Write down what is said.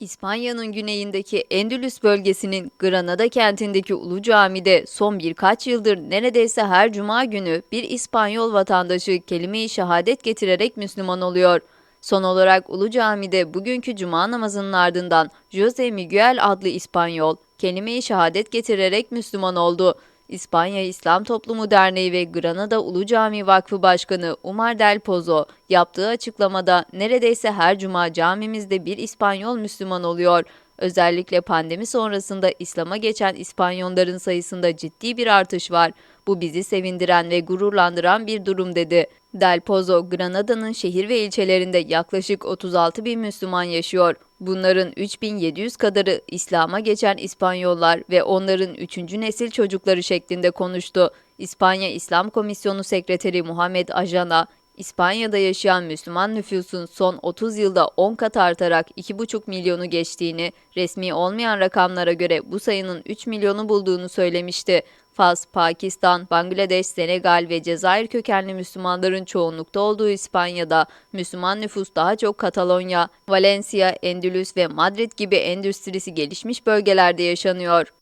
İspanya'nın güneyindeki Endülüs bölgesinin Granada kentindeki Ulu Cami'de son birkaç yıldır neredeyse her cuma günü bir İspanyol vatandaşı kelime-i şehadet getirerek Müslüman oluyor. Son olarak Ulu Cami'de bugünkü cuma namazının ardından Jose Miguel adlı İspanyol kelime-i şehadet getirerek Müslüman oldu. İspanya İslam Toplumu Derneği ve Granada Ulu Cami Vakfı Başkanı Umar Del Pozo yaptığı açıklamada neredeyse her cuma camimizde bir İspanyol Müslüman oluyor. Özellikle pandemi sonrasında İslam'a geçen İspanyolların sayısında ciddi bir artış var. Bu bizi sevindiren ve gururlandıran bir durum dedi. Del Pozo, Granada'nın şehir ve ilçelerinde yaklaşık 36 bin Müslüman yaşıyor. Bunların 3700 kadarı İslam'a geçen İspanyollar ve onların 3. nesil çocukları şeklinde konuştu. İspanya İslam Komisyonu Sekreteri Muhammed Ajana, İspanya'da yaşayan Müslüman nüfusun son 30 yılda 10 kat artarak 2,5 milyonu geçtiğini, resmi olmayan rakamlara göre bu sayının 3 milyonu bulduğunu söylemişti. Fas, Pakistan, Bangladeş, Senegal ve Cezayir kökenli Müslümanların çoğunlukta olduğu İspanya'da Müslüman nüfus daha çok Katalonya, Valencia, Endülüs ve Madrid gibi endüstrisi gelişmiş bölgelerde yaşanıyor.